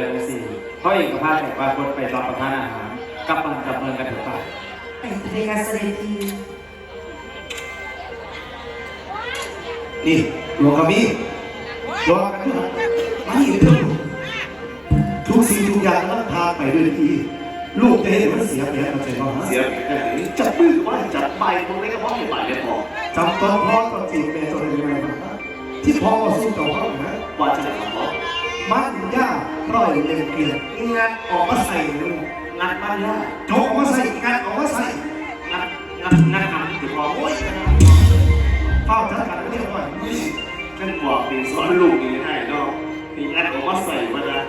เป็นสี่เขาเองก็พาแขกว่าคนไปรับประทานอาหารกลับบ้านกลับเมืองกันถึงป่าไปเรียนเสด็จทีนี่หลวงครับพี่รอกันด้วยมานี่เถอะทุกสิ่งทุกอย่างมันพาไปด้วยดีลูกจะเห็นมันเสียเปรียบเข้าใจบ้างเสียแค่นี้จับมือว่าจับไปตรงนี้ก็เพราะไม่ไปเนี่ยพอจำตอนพ่อตอนจีบแม่ตอนเป็นยังไงบ้างที่พ่อสู้กับพ่อนะว่าจะทำเพราะมันยาก ร้อยเล่มเกลียดงัดออกมาใส่ลูกงานบ้านยากโจกมาใส่งัดออกมาใส่งานงานงานทำถือพอโอ้ยเฝ้าจัดการไม่ได้ก่อนฉันบอกดีสอนลูกนี่ให้เนาะมีงานออกมาใส่มานะ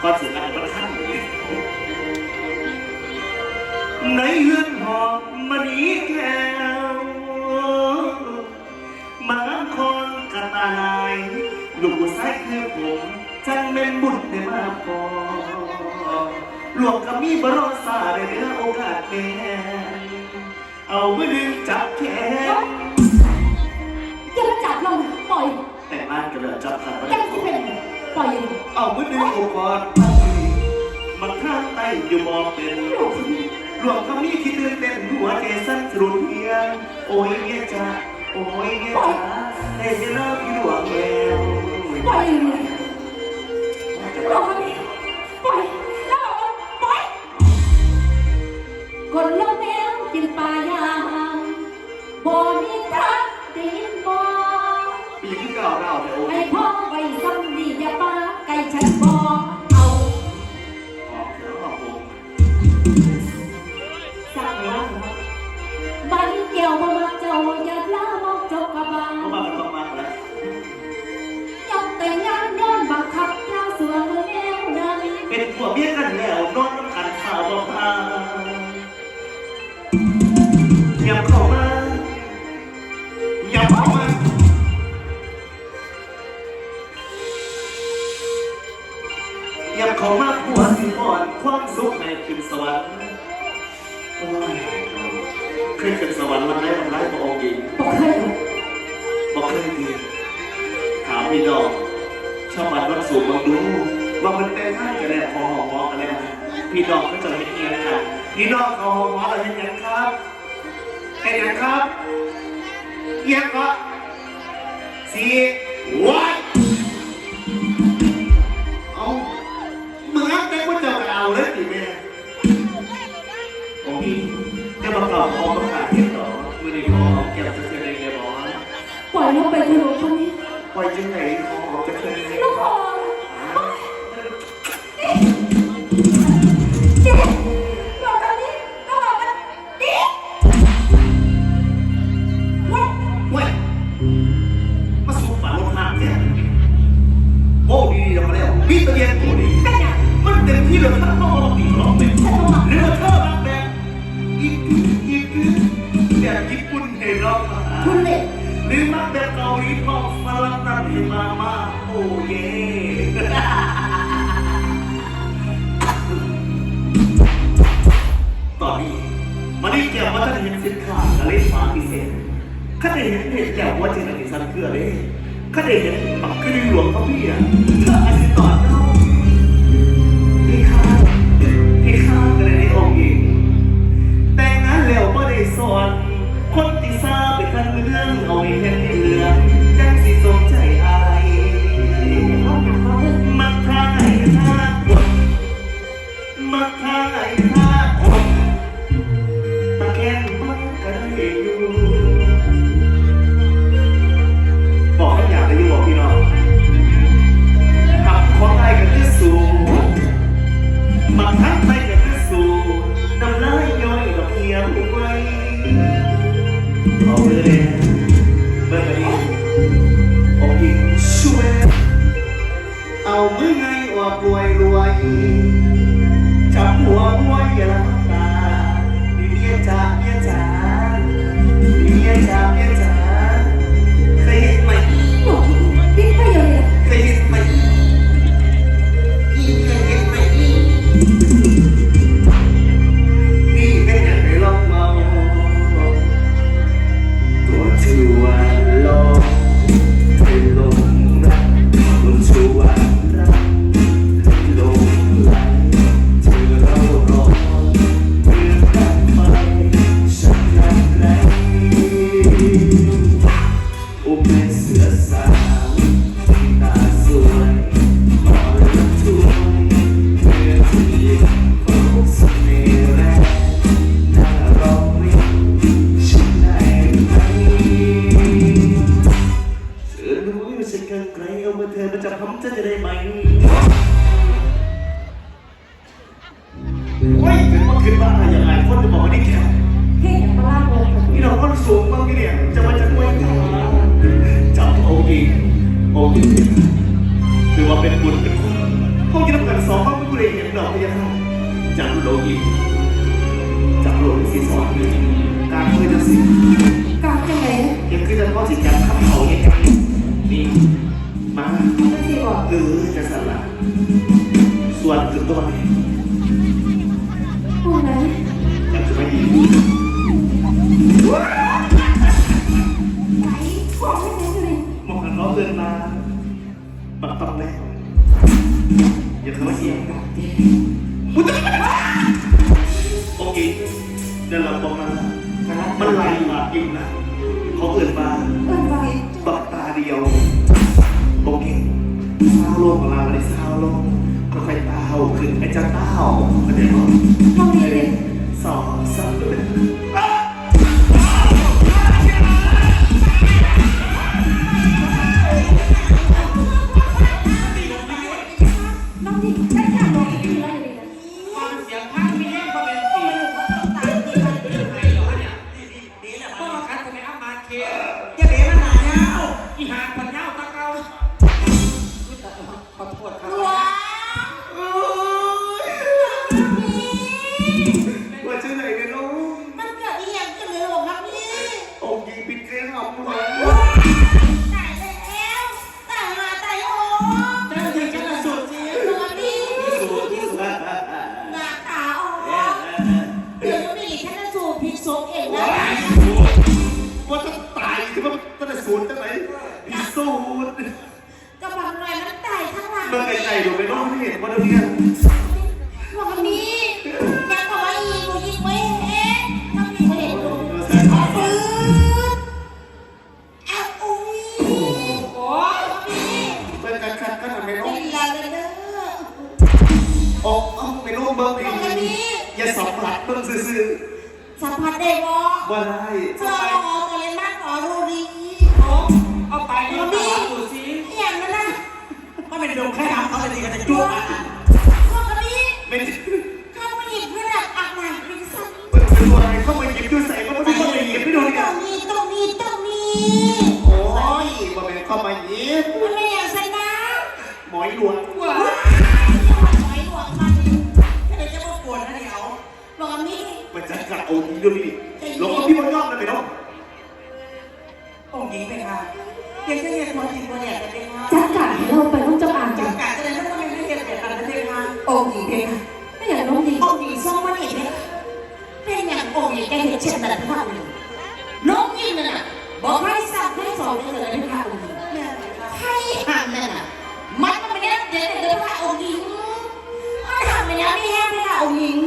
ความเสียงานมันขั้นเลยในเฮือนหอบมันนี้แก้วมาคอนกระตายลูกไส้คือผม จังเป็นบุญได้มาพอหลวงกับมีบรอสาได้เนื้อโอกาสแม่เอามือดึงจับแขนอย่ามาจับลงปล่อย แต่งงานกันเลยจับขันจังสิเป็นปล่อยอยู่เอามือดึงอุปกรณ์มันข้างใต้อยู่มองเป็นหลวงก็มีที่เดินเต้นหัวใจสั้นสรุนเพียงโอ้ยเมียจ้าโอ้ยเมียจ้าได้เจอแล้วพี่หลวงแล้วปล่อย อยู่เลยลงมาดิปล่อยแล้วปล่อยกดลงแมวกินปลายางบ่มีทักตีนบ่ปีที่เก่าเราเนี่ยโอ้ให้พ่อ เป็นผัวเมียกันแล้วนอนน้ำกันข่าวบ่พาอย่าเข้ามาอย่าเข้ามาอยากขอมาผัวสิอ่อนความสุขให้ขึ้นสวรรค์โอ้ยขึ้นขึ้นสวรรค์วันไหนวันไหนพระองค์หญิงบอกเคยบอกเคยดีถามพี่น้องชาวบ้านวัดสูงมาดู ว่ามันเป็นง่ายกันแล้วพอหอมหอกันแล้วพี่น้องก็จะเห็นเงี้ยกันพี่น้องเขาหอมหอกันเห็นยังครับเห็นยังครับเยี่ยมก็สี่วัดเอามึงรักแต่ว่าจะเอาเลยดิแม่โอ้ยจะมาเก่าพอประกาศเห็นหรอมือดีพอเก็บจะเคยได้เรียบร้อยปล่อยลงไปเถอะคนนี้ปล่อยจึงไหนพอจะเคยได้ลูก รั่งนั่นให้มามาโอ้เย่ตอนนี้มันได้แก้วว่าจะเห็นสินค้าและเล่นฟ้าพิเศษข้าได้เห็นเพจแก้วว่าจะเห็นสันเกลือเลยข้าได้เห็นปักขึ้นหลวงเขาพี่อะเธออาจจะตอดเราพี่ข้าพี่ข้าก็เลยได้องค์หญิงแต่งงานแล้วบ่ได้สอนคนที่ทราบเป็นการเมืองเอาให้เห็นเหลือ อยดอกเหี่ยวไว้เอาเลยเบิร์ดนี้องหญิงช่วยเอามือไงว่าป่วยรวยจับหัวหัวอย่าละตาเมียจ๋าเมียจ๋าเมียจ๋า ถือว่าเป็นบุญเป็นคุณเขาจะทำการสองเขาไม่ได้เห็นดอกพยาค่ะจับโลกีจับโลกิสีสอนเลยการเคยจะสิการยังไงยังคือจะเข้าจิตใจข้าเขาเนี่ยนี่มาเออจะสลับส่วนถึงตัวเอง ตับแรกอย่าเข้ามาเสียงโอเคเดี๋ยวเราบอกมามันไหมาอิ่มนะเขาเกิดมาเอิ้นไปบักตาเดียวโอเคเศร้าลงของเราเลยเศร้าลงค่อยๆเต้าขึ้นไอ้เจ้าเต้าเข้าใจไหมห้องนี้เลยสองสาม ฉันจะสูบพิษสงเองนะ ว่าจะตายคือว่ามันจะสูญจังไหนพิสูจน์กระบังหน่อยมันตายทั้งหลังเมื่อไกลๆดูไปน้องไม่เห็นว่าเดี๋ยวนี้หลวงพี่ยังบอกว่าอีกูยิงไม่เห็นถ้ามีไม่เห็นดูปืนเอาอุ้ยโอ้ยพี่เป็นการขัดกันทำไมน้องเป็นลาเลยเด้อออกเอาไปร่วมเบิ้งหลวงดีพี่อย่าสัมผัสเบิ้งซื่อ สัมผัสได้บ่ๆว่าได้เชื่อหมอกันเลยมากขอดูดีเอาไปนี่มาดูสิอย่างนั้นนะก็เป็นดงแค่น้ำเขาจะดีกันจะจุ๊บอะหลวงพี่ไม่ได้เข้ามาหยิบเพื่อนอักหนักเป็นสัตว์เป็นตัวอะไรเข้ามาหยิบดูใส่ก็ไม่ได้เข้ามาหยิบไม่โดนตกัรนงนี้ตรงนี้ตรงนี้โอ้ยมาเป็นเข้ามาหยิบมันไม่อยากใส่น้ำหมอยหลวงว้า มันจะกัดองค์ดูดิหลวงพ่อพี่มันยอดเลยไปน้ององค์หญิงไปค่ะยังจะเรียกคนจริงคนเนี่ยจะเป็นว่าจัดการให้เราไปต้องจะอ่านจัจักงกะจะเลยไม่ต้องเป็นเรียกแบบนั้นเลยค่ะองค์หญิงเพคะไม่อยากน้องดีองค์หญิงซ่องมันอีกเลยเป็นอย่างองค์หญิงแกเห็นเช่นนั้นพระองค์น้องยิงน่ะบอกให้สับให้สอนได้เลยพระองค์ให้หันนั่นน่ะมันก็ไม่ได้เด็ดเลยพระองค์หญิงมันทำไม่ได้ไม่แห้งพระองค์หญิง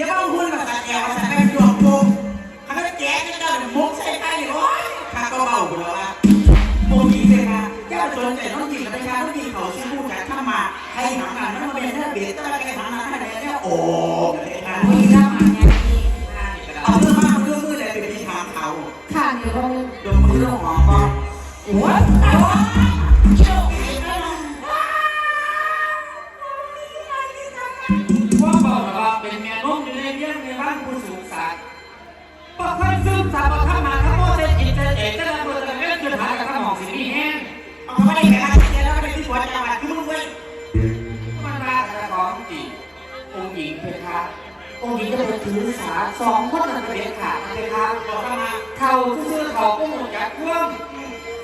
ดี๋ยวเอาหุ้นมาตัดแอวใส่ไปดวงโกงถ้าไม่แจ๊กก็จะมุกใส่ไปโอ๊ยข้าก็เบาไปแล้วละโมยิงเลยค่ะเจ้าจนใจน้องยิงกับประชาชนยิงเขาชื่อผู้จัดข้ามาให้หนังกันมันมาเป็นเรื่อเบียดตะแกหนังนั้นให้เนี่ยโอ้ยค่ะมีร่างงานนี้เอาเรื่องมากเรื่องมือเลยเป็นปีทางเขาค่ะเดี๋ยวเราดมือเรื่องหอมก็หัวโองค์หญิงเพคะองค์หญิงจะเป็นถือสาสองคนนั้นเป็นเด็กขาดเพคะบอกกันมาเขาซื่อเขาก็หมดจากเครื่อง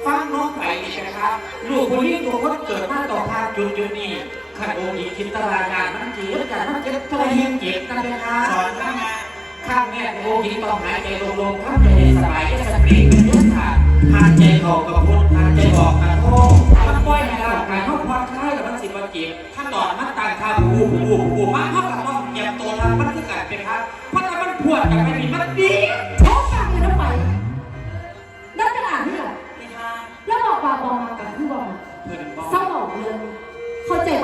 ฟังน้องไปนี่นะครับ ลูกคนนี้ตัวคนเกิดมาต่อภาพจุดจุดนี้ขันองค์หญิงคิดตารางานมันเจ็บกันมันเจ็บทำไมยังเจ็บกันเพคะสอนกันมาข้างเนี่ยโอ้ยต้องหายใจลงๆข้างใจสบายจะสปรีเป็นเยอะค่ะหายใจเข้ากับพุทหายใจออกกับโทมันปล่อยให้ร่างกายเขาผ่อนคลายแล้วมันสิบวันจิบถ้าตอนมันต่างท่าบูบูบูมาเขากับต้องเตรียมตัวทำมันคือการเป็นครับเพราะถ้ามันปวดกับไม่มีมันดีโอ้ฟังเลยนะไปแล้วจะอ่านนี่หรอไม่ค่ะแล้วบอกว่าบอกมากับที่บอกเพื่อนบอกเศร้าบอกเรื่อง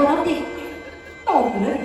คนน้องจริงตบเลย